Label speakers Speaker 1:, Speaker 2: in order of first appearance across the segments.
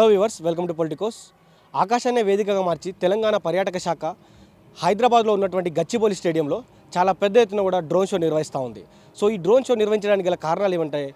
Speaker 1: Hello viewers welcome to Politicos ఆకాశాన్ని వేదికగా మార్చి తెలంగాణ పర్యాటక శాఖ హైదరాబాద్లో ఉన్నటువంటి గచ్చిబౌలి స్టేడియంలో చాలా పెద్ద ఎత్తున కూడా డ్రోన్ షో నిర్వహిస్తూ ఉంది. సో ఈ డ్రోన్ షో నిర్వహించడానికి గల కారణాలు ఏమంటాయి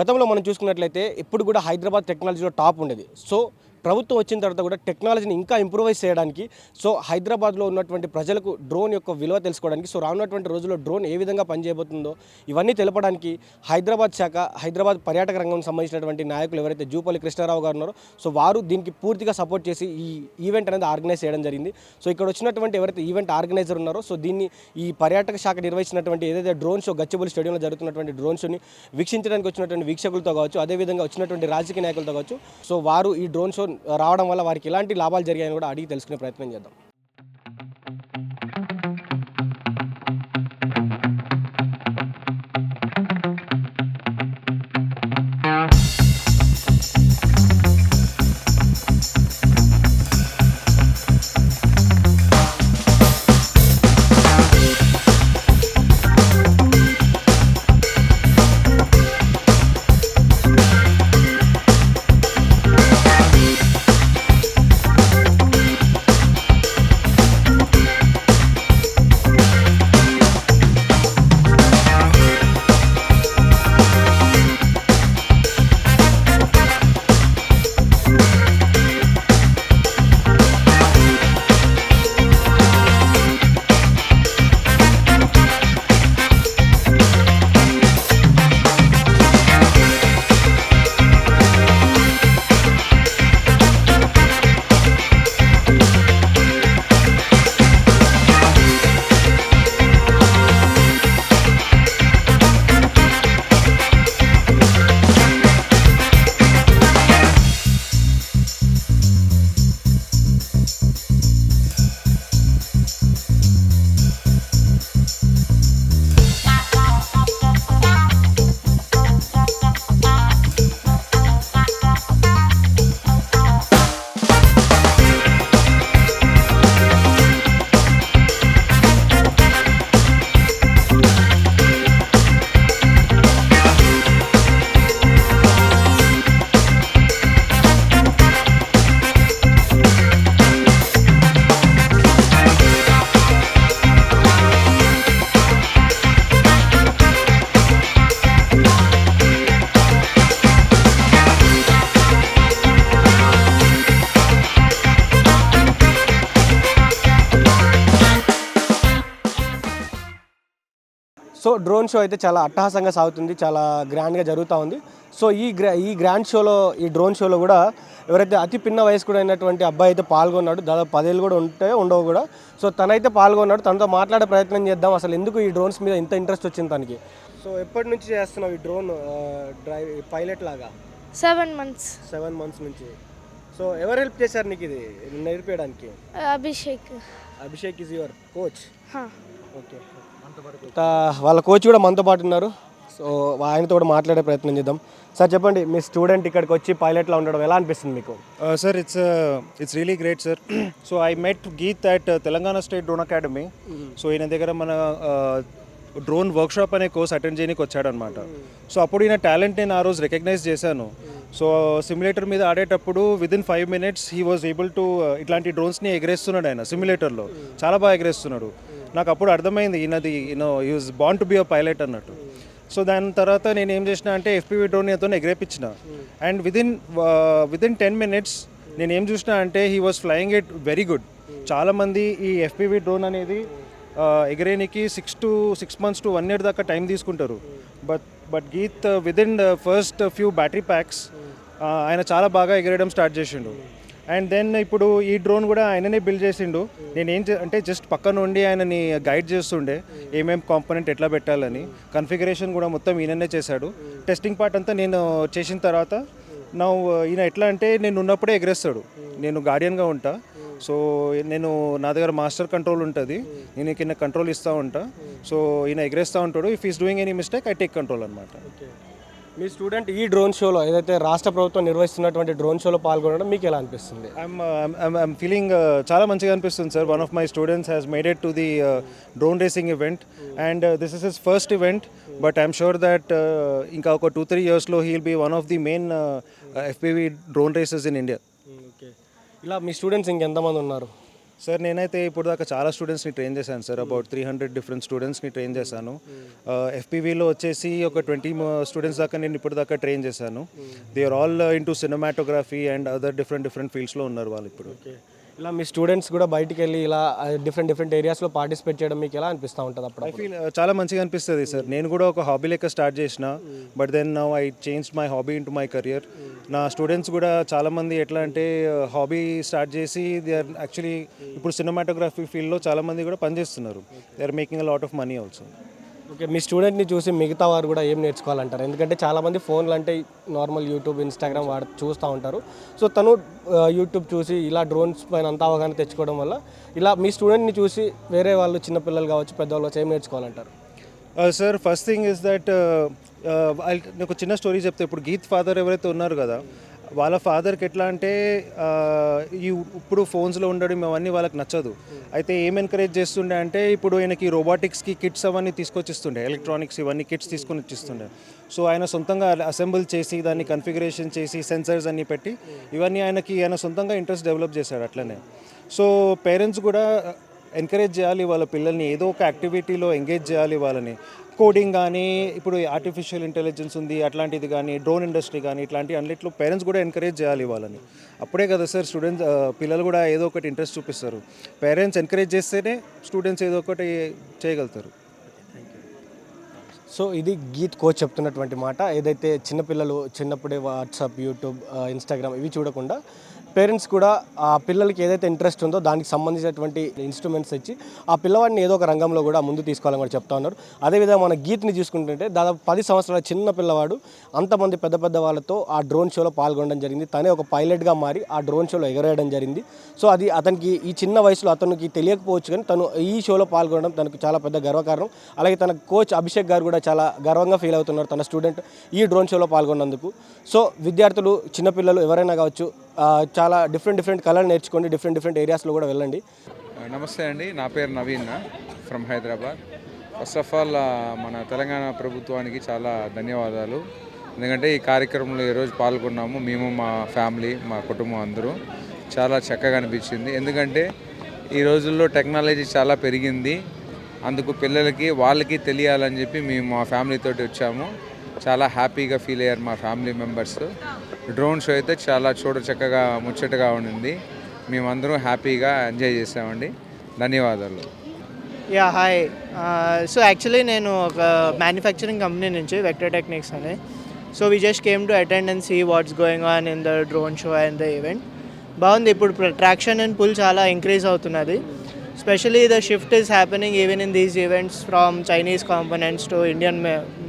Speaker 1: గతంలో మనం చూసుకున్నట్లయితే ఇప్పుడు కూడా హైదరాబాద్ టెక్నాలజీలో టాప్ ఉండేది. సో ప్రభుత్వం వచ్చిన తర్వాత కూడా టెక్నాలజీని ఇంకా ఇంప్రూవైజ్ చేయడానికి సో హైదరాబాద్లో ఉన్నటువంటి ప్రజలకు డ్రోన్ యొక్క విలువ తెలుసుకోవడానికి సో రానున్నటువంటి రోజుల్లో డ్రోన్ ఏ విధంగా పనిచేయబోతుందో ఇవన్నీ తెలపడానికి హైదరాబాద్ శాఖ హైదరాబాద్ పర్యాటక రంగం సంబంధించినటువంటి నాయకులు ఎవరైతే జూపల్లి కృష్ణారావు గారు ఉన్నారో సో వారు దీనికి పూర్తిగా సపోర్ట్ చేసి ఈ ఈవెంట్ అనేది ఆర్గనైజ్ చేయడం జరిగింది. సో ఇక్కడ వచ్చినటువంటి ఎవరైతే ఈవెంట్ ఆర్గనైజర్ ఉన్నారో సో దీన్ని ఈ పర్యాటక శాఖ నిర్వహించినటువంటి ఏదైతే డ్రోన్ షో గచ్చిబౌలి స్టేడియంలో జరుగుతున్నటువంటి డ్రోన్ షోని వీక్షించడానికి వచ్చినటువంటి వీక్షకులతో కావచ్చు అదేవిధంగా వచ్చినటువంటి రాజకీయ నాయకులతో కావచ్చు సో వారు ఈ డ్రోన్ షో రావడం వల్ల వారికి ఎలాంటి లాభాలు జరిగాయని కూడా అడిగి తెలుసుకునే ప్రయత్నం చేద్దాం. డ్రోన్ షో అయితే చాలా అట్టహాసంగా సాగుతుంది చాలా గ్రాండ్గా జరుగుతూ ఉంది. సో ఈ గ్రా ఈ గ్రాండ్ షోలో ఈ డ్రోన్ షోలో కూడా ఎవరైతే అతి పిన్న వయస్కుడు అయినటువంటి అబ్బాయి అయితే పాల్గొన్నాడు దాదాపు పదేళ్ళు కూడా ఉంటే ఉండవు కూడా. సో తనైతే పాల్గొన్నాడు తనతో మాట్లాడే ప్రయత్నం చేద్దాం. అసలు ఎందుకు ఈ డ్రోన్స్ మీద ఇంత ఇంట్రెస్ట్ వచ్చింది తనకి? సో ఎప్పటి నుంచి చేస్తున్నావు ఈ డ్రోన్ డ్రైవ్ పైలట్ లాగా?
Speaker 2: Seven months.
Speaker 1: సెవెన్ మంత్స్ నుంచి. సో ఎవరు హెల్ప్ చేశారు నీకు ఇది నేర్పించడానికి
Speaker 2: Abhishek.
Speaker 1: Abhishek is your coach?
Speaker 2: హా.
Speaker 1: ఓకే. వాళ్ళ కోచ్ కూడా మనతో పాటు ఉన్నారు. సో ఆయనతో కూడా మాట్లాడే ప్రయత్నం చేద్దాం. సార్ చెప్పండి మీ స్టూడెంట్ ఇక్కడికి వచ్చి పైలట్లో ఉండడం ఎలా అనిపిస్తుంది మీకు?
Speaker 3: Uh, uh, it's really great, sir. so I met Geet at uh, Telangana State Drone Academy. So ఈయన దగ్గర మన డ్రోన్ వర్క్షాప్ అనే కోర్స్ అటెండ్ చేయడానికి వచ్చాడనమాట సో అప్పుడు ఈయన టాలెంట్ నేను ఆ రోజు రికగ్నైజ్ చేశాను. సో సిమ్యులేటర్ మీద ఆడేటప్పుడు within five minutes he was able to ఇట్లాంటి డ్రోన్స్ని ఎగరేస్తున్నాడు ఆయన సిమ్యులేటర్లో చాలా బాగా ఎగరేస్తున్నాడు. నాకు అప్పుడు అర్థమైంది ఈయనది you know use was born to be a pilot అన్నట్టు. సో దాని తర్వాత నేను ఏం చేసిన అంటే FPV drone ఎగ్రేపించిన and within within ten minutes నేను ఏం చూసిన అంటే he was flying it very good చాలామంది ఈ ఎఫ్పివి డ్రోన్ అనేది ఎగరేనికి six to six months to one year దాకా టైం తీసుకుంటారు. But but Geet within the first few battery packs ఆయన చాలా బాగా ఎగరేయడం స్టార్ట్ చేసిండు. అండ్ దెన్ ఇప్పుడు ఈ డ్రోన్ కూడా ఆయననే బిల్డ్ చేసిండు. నేను ఏం చే- అంటే జస్ట్ పక్కన ఉండి ఆయనని గైడ్ చేస్తుండే. ఏమేం కాంపోనెంట్ ఎట్లా పెట్టాలని. కన్ఫిగరేషన్ కూడా మొత్తం ఈయననే చేశాడు. టెస్టింగ్ పార్ట్ అంతా నేను చేసిన తర్వాత నా ఈయన ఎట్లా అంటే నేను ఉన్నప్పుడే ఎగరేస్తాడు. నేను గార్డియన్గా ఉంటా. సో నేను నా దగ్గర మాస్టర్ కంట్రోల్ ఉంటుంది. నేను కింద కంట్రోల్ ఇస్తూ ఉంటా. సో ఈయన ఎగరేస్తూ ఉంటాడు. If he's doing any mistake I take control అనమాట
Speaker 1: మీ స్టూడెంట్ ఈ డ్రోన్ షోలో ఏదైతే రాష్ట్ర ప్రభుత్వం నిర్వహిస్తున్నటువంటి డ్రోన్ షోలో పాల్గొనడం మీకు ఎలా అనిపిస్తుంది?
Speaker 3: ఐఎమ్ ఐఎమ్ ఫీలింగ్ uh, చాలా మంచిగా అనిపిస్తుంది sir one of my students has made it to the drone racing event and this is his first event but I'm sure that ఇంకా ఒక టూ త్రీ ఇయర్స్లో he'll be one of the main FPV drone races in India
Speaker 1: okay ఇలా మీ students ఇంకెంతమంది ఉన్నారు?
Speaker 3: Sir నేనైతే ఇప్పుడు దాకా చాలా స్టూడెంట్స్ని ట్రైన్ చేశాను sir. About three hundred different స్టూడెంట్స్ని ట్రైన్ చేశాను. ఎఫ్పీవీలో వచ్చేసి ఒక ట్వంటీ స్టూడెంట్స్ దాకా నేను ఇప్పుడు దాకా ట్రైన్ చేశాను. They are all into cinematography and other different different ఫీల్డ్స్లో ఉన్నారు వాళ్ళు ఇప్పుడు.
Speaker 1: ఇలా మీ స్టూడెంట్స్ కూడా బయటికి వెళ్ళి ఇలా డిఫరెంట్ డిఫరెంట్ ఏరియాస్లో పార్టిసిపేట్ చేయడం మీకు ఎలా అనిపిస్తూ ఉంటుంది అప్పుడు
Speaker 3: ఐ ఫీల్ చాలా మంచిగా అనిపిస్తుంది సార్. నేను కూడా ఒక హాబీ లెక్క స్టార్ట్ చేసిన but then now I change my hobby in my career నా స్టూడెంట్స్ కూడా చాలామంది ఎట్లా అంటే హాబీ స్టార్ట్ చేసి దే ఆర్ యాక్చువల్లీ ఇప్పుడు సినిమాటోగ్రఫీ ఫీల్డ్లో చాలామంది కూడా పనిచేస్తున్నారు. They are making a lot of money also
Speaker 1: okay మీ స్టూడెంట్ని చూసి మిగతా వారు కూడా ఏం నేర్చుకోవాలంటారు? ఎందుకంటే చాలామంది ఫోన్లు అంటే నార్మల్ యూట్యూబ్ ఇన్స్టాగ్రామ్ వాడు చూస్తూ ఉంటారు. సో తను యూట్యూబ్ చూసి ఇలా డ్రోన్స్ పైన అంత అవగాహన తెచ్చుకోవడం వల్ల ఇలా మీ స్టూడెంట్ని చూసి వేరే వాళ్ళు చిన్నపిల్లలు కావచ్చు పెద్దవాళ్ళు వచ్చి ఏం నేర్చుకోవాలంటారు?
Speaker 3: Sir first thing is that ఒక చిన్న స్టోరీ చెప్తే. ఇప్పుడు గీత్ ఫాదర్ ఎవరైతే ఉన్నారు కదా వాళ్ళ ఫాదర్కి ఎట్లా అంటే ఈ ఇప్పుడు ఫోన్స్లో ఉండడం అవన్నీ వాళ్ళకి నచ్చదు. అయితే ఏం ఎంకరేజ్ చేస్తుండే అంటే ఇప్పుడు ఆయనకి రోబోటిక్స్కి కిట్స్ అవన్నీ తీసుకొచ్చిస్తుండే ఎలక్ట్రానిక్స్ ఇవన్నీ కిట్స్ తీసుకొని వచ్చిస్తుండే సో ఆయన సొంతంగా అసెంబుల్ చేసి దాన్ని కన్ఫిగరేషన్ చేసి సెన్సర్స్ అన్ని పెట్టి ఇవన్నీ ఆయనకి ఆయన సొంతంగా ఇంట్రెస్ట్ డెవలప్ చేశాడు అట్లనే. సో పేరెంట్స్ కూడా ఎంకరేజ్ చేయాలి వాళ్ళ పిల్లల్ని ఏదో ఒక యాక్టివిటీలో ఎంగేజ్ చేయాలి వాళ్ళని. కోడింగ్ కానీ ఇప్పుడు ఆర్టిఫిషియల్ ఇంటెలిజెన్స్ ఉంది అట్లాంటిది కానీ డ్రోన్ ఇండస్ట్రీ కానీ ఇట్లాంటి అన్నిట్లో పేరెంట్స్ కూడా ఎంకరేజ్ చేయాలి వాళ్ళని. అప్పుడే కదా సార్ స్టూడెంట్స్ పిల్లలు కూడా ఏదో ఒకటి ఇంట్రెస్ట్ చూపిస్తారు. పేరెంట్స్ ఎంకరేజ్ చేస్తేనే స్టూడెంట్స్ ఏదో ఒకటి చేయగలుగుతారు.
Speaker 1: సో ఇది గీత్ కోచ్ చెప్తున్నటువంటి మాట. ఏదైతే చిన్నపిల్లలు చిన్నప్పుడే వాట్సాప్ యూట్యూబ్ ఇన్స్టాగ్రామ్ ఇవి చూడకుండా పేరెంట్స్ కూడా ఆ పిల్లలకి ఏదైతే ఇంట్రెస్ట్ ఉందో దానికి సంబంధించినటువంటి ఇన్స్ట్రుమెంట్స్ ఇచ్చి ఆ పిల్లవాడిని ఏదో ఒక రంగంలో కూడా ముందు తీసుకోవాలని కూడా చెప్తా ఉన్నారు. అదేవిధంగా మన గీత్ని చూసుకుంటుంటే దాదాపు పది సంవత్సరాల చిన్న పిల్లవాడు అంతమంది పెద్ద పెద్ద వాళ్ళతో ఆ డ్రోన్ షోలో పాల్గొనడం జరిగింది. తనే ఒక పైలట్గా మారి ఆ డ్రోన్ షోలో ఎగరేయడం జరిగింది. సో అది అతనికి ఈ చిన్న వయసులో అతనికి తెలియకపోవచ్చు కానీ తను ఈ షోలో పాల్గొనడం తనకు చాలా పెద్ద గర్వకారణం. అలాగే తన కోచ్ అభిషేక్ గారు కూడా చాలా గర్వంగా ఫీల్ అవుతున్నారు తన స్టూడెంట్ ఈ డ్రోన్ షోలో పాల్గొన్నందుకు. సో విద్యార్థులు చిన్నపిల్లలు ఎవరైనా కావచ్చు చాలా చాలా డిఫరెంట్ డిఫరెంట్ కళలు నేర్చుకోండి డిఫరెంట్ డిఫరెంట్ ఏరియాస్లో కూడా వెళ్ళండి.
Speaker 4: నమస్తే అండి. నా పేరు Naveen from Hyderabad. First of all మన తెలంగాణ ప్రభుత్వానికి చాలా ధన్యవాదాలు. ఎందుకంటే ఈ కార్యక్రమంలో ఈరోజు పాల్గొన్నాము మేము మా ఫ్యామిలీ మా కుటుంబం అందరూ. చాలా చక్కగా అనిపించింది. ఎందుకంటే ఈ రోజుల్లో టెక్నాలజీ చాలా పెరిగింది. అందుకు పిల్లలకి వాళ్ళకి తెలియాలని చెప్పి మేము మా ఫ్యామిలీతో వచ్చాము. చాలా హ్యాపీగా ఫీల్ అయ్యారు మా ఫ్యామిలీ మెంబర్స్. డ్రోన్ షో అయితే చాలా చూడ చక్కగా ముచ్చటగా ఉండింది. మేమందరం హ్యాపీగా ఎంజాయ్ చేసామండి. ధన్యవాదాలు.
Speaker 5: Yeah hi. సో యాక్చువల్లీ నేను ఒక మ్యానుఫ్యాక్చరింగ్ కంపెనీ నుంచి వెక్టర్ టెక్నిక్స్ అని. So we just came to attend and see what's going on in the drone show and the event బాగుంది ఇప్పుడు ట్రాక్షన్ అండ్ పుల్ చాలా ఇంక్రీజ్ అవుతున్నది. Especially the shift is happening even in these events from Chinese components to Indian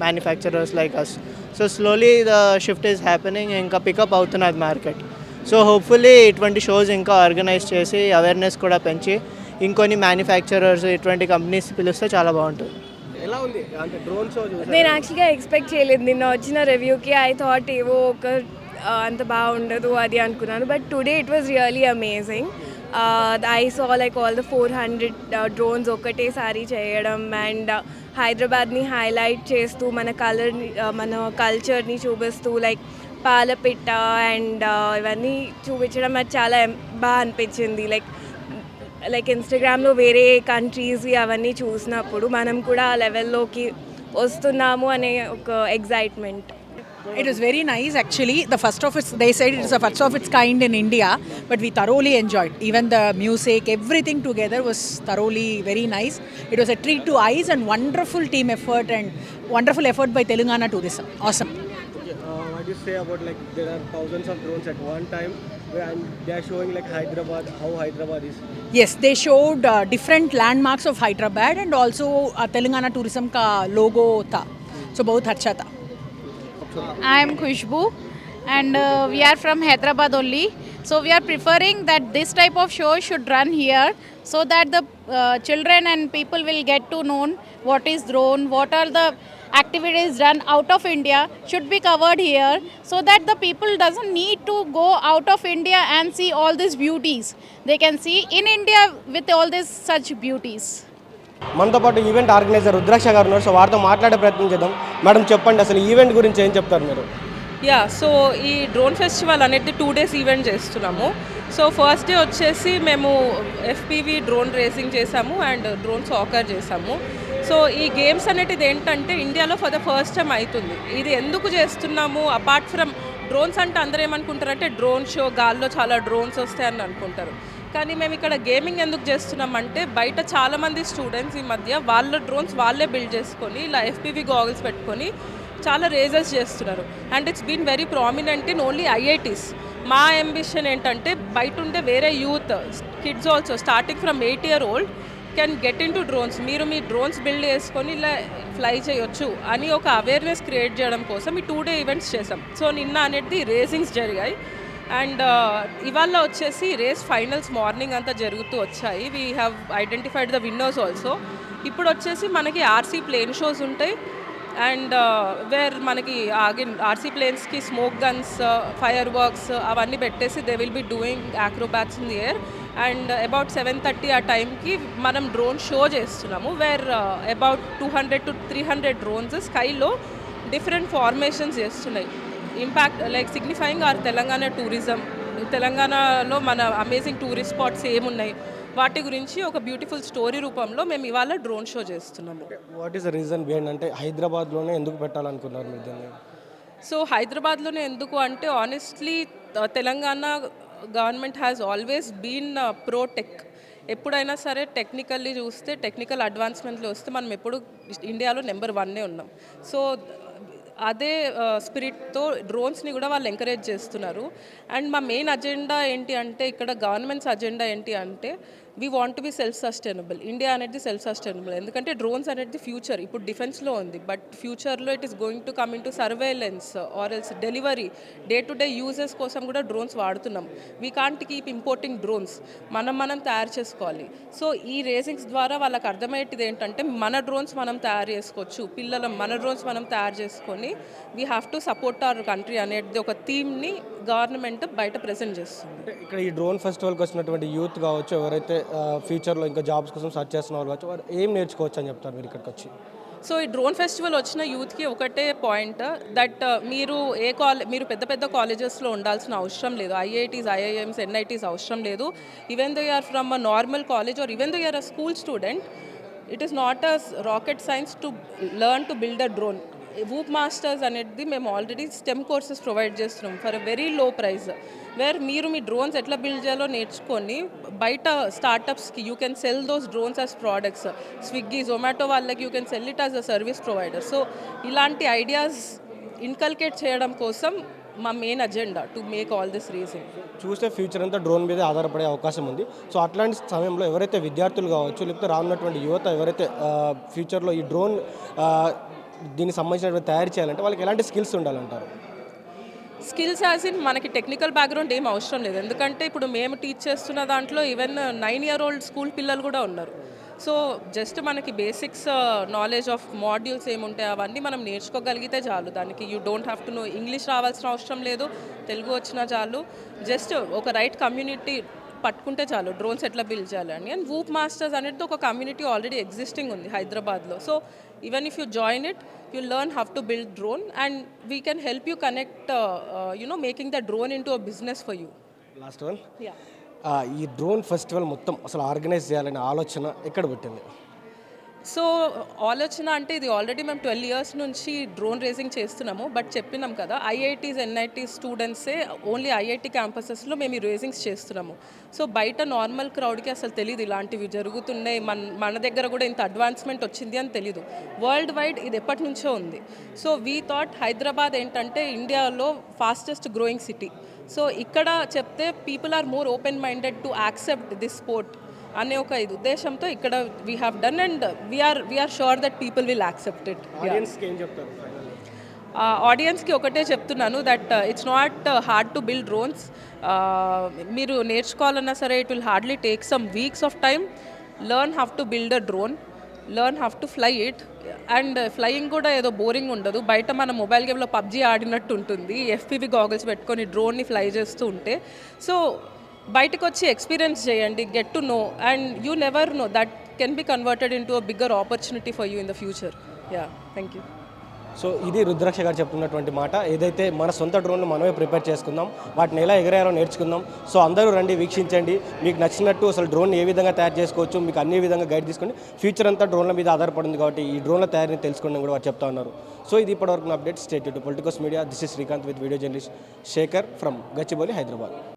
Speaker 5: manufacturers like us so slowly the shift is happening ఇంకా pickup అవుతున్నది market so hopefully ఇటువంటి shows ఇంకా organise చేసి awareness కూడా పెంచి ఇంకొన్ని manufacturers ఇటువంటి companies పిలిస్తే చాలా బాగుంటుంది.
Speaker 1: ఎలా ఉంది? అంటే డ్రోన్ షో
Speaker 6: నేను యాక్చువల్గా ఎక్స్పెక్ట్ చేయలేదు. నిన్న వచ్చిన రివ్యూకి ఐ థాట్ ఏవో ఒక ఆ, అంత బాగుండదు అది అనుకున్నాను. But today it was really amazing I so like all the four hundred drones ఒకటేసారి చేయడం అండ్ uh, హైదరాబాద్ని హైలైట్ చేస్తూ మన కలర్ని uh, మన కల్చర్ని చూపిస్తూ లైక్ పాలపిట్ట అండ్ uh, ఇవన్నీ చూపించడం అది చాలా బాగా అనిపించింది. లైక్ లైక్ ఇన్స్టాగ్రామ్లో వేరే కంట్రీస్ అవన్నీ చూసినప్పుడు మనం కూడా ఆ లెవెల్లోకి వస్తున్నాము అనే ఒక excitement
Speaker 7: It was very nice actually. The first of its, they said it is the first of its kind in India, but we thoroughly enjoyed. Even the music, everything together was thoroughly very nice. It was a treat to eyes and wonderful team effort and wonderful effort by Telangana tourism. Awesome.
Speaker 1: what you say about like there are thousands of drones at one time and they are showing like Hyderabad how Hyderabad is
Speaker 7: Yes, they showed uh, different landmarks of Hyderabad and also uh, Telangana tourism ka logo tha. So बहुत अच्छा था.
Speaker 8: I am Khushbu and uh, we are from Hyderabad only. So we are preferring that this type of show should run here so that the uh, children and people will get to know what is drone, what are the activities done out of India should be covered here so that the people doesn't need to go out of India and see all these beauties. They can see in India with all these such beauties.
Speaker 1: మనతో పాటు event organiser రుద్రాక్ష గారు ఉన్నారు. So వారితో మాట్లాడే ప్రయత్నం చేద్దాం. Madam చెప్పండి అసలు ఈవెంట్ గురించి ఏం చెప్తారు మీరు?
Speaker 9: యా సో ఈ డ్రోన్ ఫెస్టివల్ అనేది టూ డేస్ ఈవెంట్ చేస్తున్నాము. సో ఫస్ట్ డే వచ్చేసి మేము ఎఫ్పివి డ్రోన్ రేసింగ్ చేసాము అండ్ డ్రోన్ సాకర్ చేసాము. సో ఈ గేమ్స్ అనేటిది ఏంటంటే ఇండియాలో ఫర్ ద ఫస్ట్ టైం అవుతుంది. ఇది ఎందుకు చేస్తున్నాము? అపార్ట్ ఫ్రమ్ డ్రోన్స్ అంటే అందరూ ఏమనుకుంటారంటే డ్రోన్ షో గాల్లో చాలా డ్రోన్స్ వస్తాయని అనుకుంటారు. కానీ మేము ఇక్కడ గేమింగ్ ఎందుకు చేస్తున్నామంటే బయట చాలామంది స్టూడెంట్స్ ఈ మధ్య వాళ్ళ డ్రోన్స్ వాళ్ళే బిల్డ్ చేసుకొని ఇలా ఎఫ్పివి గాగుల్స్ పెట్టుకొని చాలా రేజెస్ చేస్తున్నారు. And it's been very prominent in only IITs మా అంబిషన్ ఏంటంటే బయట ఉండే వేరే youth kids also starting from eight year old can get into drones మీరు మీ డ్రోన్స్ బిల్డ్ చేసుకొని ఇలా ఫ్లై చేయొచ్చు అని ఒక అవేర్నెస్ క్రియేట్ చేయడం కోసం ఈ టూ డే ఈవెంట్స్ చేసాం సో నిన్న అనేది రేసింగ్స్ జరిగాయి. అండ్ ఇవాళ వచ్చేసి రేస్ ఫైనల్స్ మార్నింగ్ అంతా జరుగుతూ వచ్చాయి. We have identified the winners also ఇప్పుడు వచ్చేసి మనకి ఆర్సీ ప్లేన్ షోస్ ఉంటాయి. అండ్ వేర్ మనకి ఆగిన్ ఆర్సీ ప్లేన్స్కి స్మోక్ గన్స్ ఫైర్ వర్క్స్ అవన్నీ పెట్టేసి they will be doing acrobats in the air and about seven thirty ఆ టైంకి మనం డ్రోన్ షో చేస్తున్నాము. Where about two hundred to three hundred drones స్కైలో different formations చేస్తున్నాయి. Impact like signifying our Telangana tourism తెలంగాణలో మన amazing tourist spots ఏమున్నాయి? వాటి గురించి ఒక బ్యూటిఫుల్ స్టోరీ రూపంలో మేము ఇవాళ డ్రోన్ షో చేస్తున్నాము.
Speaker 1: What is the reason behind అంటే హైదరాబాద్లోనే ఎందుకు పెట్టాలనుకున్నారు మీరు దీన్ని?
Speaker 9: సో హైదరాబాద్లోనే ఎందుకు అంటే honestly Telangana government has always been pro tech ఎప్పుడైనా సరే టెక్నికల్లీ చూస్తే టెక్నికల్ అడ్వాన్స్మెంట్లో వస్తే మనం ఎప్పుడు ఇండియాలో నెంబర్ వన్నే ఉన్నాం. సో అదే స్పిరిట్తో డ్రోన్స్ని కూడా వాళ్ళు ఎంకరేజ్ చేస్తున్నారు. అండ్ మా మెయిన్ అజెండా ఏంటి అంటే ఇక్కడ గవర్నమెంట్స్ అజెండా ఏంటి అంటే we want to be self sustainable India అనేది సెల్ఫ్ సస్టైనబుల్ ఎందుకంటే డ్రోన్స్ అనేది ఫ్యూచర్ ఇప్పుడు డిఫెన్స్లో ఉంది. బట్ ఫ్యూచర్లో it is going to come into surveillance or else delivery day to day uses కోసం కూడా డ్రోన్స్ వాడుతున్నాం. We can't keep importing drones మనం మనం తయారు చేసుకోవాలి. సో ఈ రేసింగ్స్ ద్వారా వాళ్ళకి అర్థమయ్యేది ఏంటంటే మన డ్రోన్స్ మనం తయారు చేసుకోవచ్చు. పిల్లల మన డ్రోన్స్ మనం తయారు చేసుకొని we have to support our country అనేది ఒక థీమ్ని గవర్నమెంట్ బయట ప్రజెంట్ చేస్తుంది.
Speaker 1: ఇక్కడ ఈ డ్రోన్ ఫెస్టివల్కి వచ్చినటువంటి యూత్ కావచ్చు ఎవరైతే ఫ్యూచర్లో ఇంకా జాబ్స్ కోసం సర్చ్ చేస్తున్న వాళ్ళు కావచ్చు వారు ఏం నేర్చుకోవచ్చు అని చెప్తారు మీరు ఇక్కడికి వచ్చి?
Speaker 9: సో ఈ డ్రోన్ ఫెస్టివల్ వచ్చిన యూత్కి ఒకటే పాయింట్ దట్ మీరు ఏ కాలే మీరు పెద్ద పెద్ద కాలేజెస్లో ఉండాల్సిన అవసరం లేదు. ఐఐటీస్ ఐఐఎమ్స్ ఎన్ఐటీస్ అవసరం లేదు. Even though you're from a normal college or even though you're a school student it is not a rocket science to learn to build a drone Woop Masters అనేది మేము already STEM courses provide చేస్తున్నాం for a very low price wear మీరు మీ drones ఎట్లా build చేయాలో నేర్చుకొని బయట స్టార్టప్స్కి you can sell those drones as products Swiggy Zomato వాళ్ళకి you can sell it as a service provider so ఇలాంటి ఐడియాస్ ఇన్కల్కేట్ చేయడం కోసం మా main agenda to make all this reason
Speaker 1: చూస్తే ఫ్యూచర్ అంతా డ్రోన్ మీద ఆధారపడే అవకాశం ఉంది. సో అట్లాంటి సమయంలో ఎవరైతే విద్యార్థులు కావచ్చు లేకపోతే రానున్నటువంటి యువత ఎవరైతే ఫ్యూచర్లో ఈ డ్రోన్ దీనికి సంబంధించినటువంటి తయారు చేయాలంటే వాళ్ళకి ఎలాంటి స్కిల్స్ ఉండాలంటారు?
Speaker 9: స్కిల్స్ యాజ్ ఇన్ మనకి టెక్నికల్ బ్యాక్గ్రౌండ్ ఏం అవసరం లేదు. ఎందుకంటే ఇప్పుడు మేము టీచ్ చేస్తున్న దాంట్లో even nine year old school పిల్లలు కూడా ఉన్నారు. సో జస్ట్ మనకి బేసిక్స్ నాలెడ్జ్ ఆఫ్ మాడ్యూల్స్ ఏముంటాయి అవన్నీ మనం నేర్చుకోగలిగితే చాలు. దానికి you don't have to know English రావాల్సిన అవసరం లేదు తెలుగు వచ్చినా చాలు. జస్ట్ ఒక రైట్ కమ్యూనిటీ పట్టుకుంటే చాలు డ్రోన్స్ ఎట్లా బిల్డ్ చేయాలని అండ్ వూప్ మాస్టర్స్ అనేది ఒక కమ్యూనిటీ ఆల్రెడీ ఎగ్జిస్టింగ్ ఉంది హైదరాబాద్లో. So even if you join it you learn how to build drone and we can help you connect you know making the drone into a business for you
Speaker 1: last one
Speaker 9: yeah
Speaker 1: ఈ drone festival మొత్తం అసలు organise చేయాలనే ఆలోచన ఎక్కడ పెట్టింది?
Speaker 9: So ఆలోచన అంటే ఇది ఆల్రెడీ మేము ట్వెల్వ్ ఇయర్స్ నుంచి డ్రోన్ రేసింగ్ చేస్తున్నాము బట్ చెప్పినాం కదా ఐఐటీస్ ఎన్ఐటీస్ స్టూడెంట్సే ఓన్లీ ఐఐటి క్యాంపసెస్లో మేము ఈ రేసింగ్స్ చేస్తున్నాము. సో బయట నార్మల్ క్రౌడ్కి అసలు తెలియదు ఇలాంటివి జరుగుతున్నాయి మన మన దగ్గర కూడా ఇంత అడ్వాన్స్మెంట్ వచ్చింది అని తెలియదు వరల్డ్ వైడ్ ఇది ఎప్పటి నుంచో ఉంది. సో వీ థాట్ హైదరాబాద్ ఏంటంటే ఇండియాలో ఫాస్టెస్ట్ గ్రోయింగ్ సిటీ. సో ఇక్కడ చెప్తే people are more open minded to accept this sport. అనే ఒక ఇది ఉద్దేశంతో ఇక్కడ we have done and we're we're sure that people will accept it
Speaker 1: ఆడియన్స్కి
Speaker 9: ఒకటే చెప్తున్నాను that it's not hard to build drones మీరు నేర్చుకోవాలన్నా సరే it will hardly take some weeks of time learn how to build a drone learn how to fly it and flying కూడా ఏదో boring ఉండదు. బయట మన మొబైల్ గేమ్లో పబ్జీ ఆడినట్టు ఉంటుంది. ఎఫ్పివి గాగల్స్ పెట్టుకొని డ్రోన్ని ఫ్లై చేస్తూ ఉంటే. సో బయటకు వచ్చి ఎక్స్పీరియన్స్ చేయండి get to know and you never know that can be converted into a bigger opportunity for you in the future yeah thank you
Speaker 1: so ఇది రుద్రాక్ష గారు చెప్తున్నటువంటి మాట. ఏదైతే మన సొంత డ్రోన్లు మనమే ప్రిపేర్ చేసుకుందాం వాటిని ఎలా ఎగరేయాలో నేర్చుకుందాం. సో అందరూ రండి వీక్షించండి. మీకు నచ్చినట్టు అసలు డ్రోన్ ఏ విధంగా తయారు చేసుకోవచ్చు మీకు అన్ని విధంగా గైడ్ తీసుకోండి ఫ్యూచర్ అంతా డ్రోన్ల మీద ఆధారపడింది కాబట్టి ఈ డ్రోన్ల తయారీని తెలుసుకోండి కూడా వారు చెప్తా ఉన్నారు. సో ఇది ఇప్పటివరకు update state politicals media this is Srikanth with video journalist Shekhar from Gachibowli
Speaker 10: Hyderabad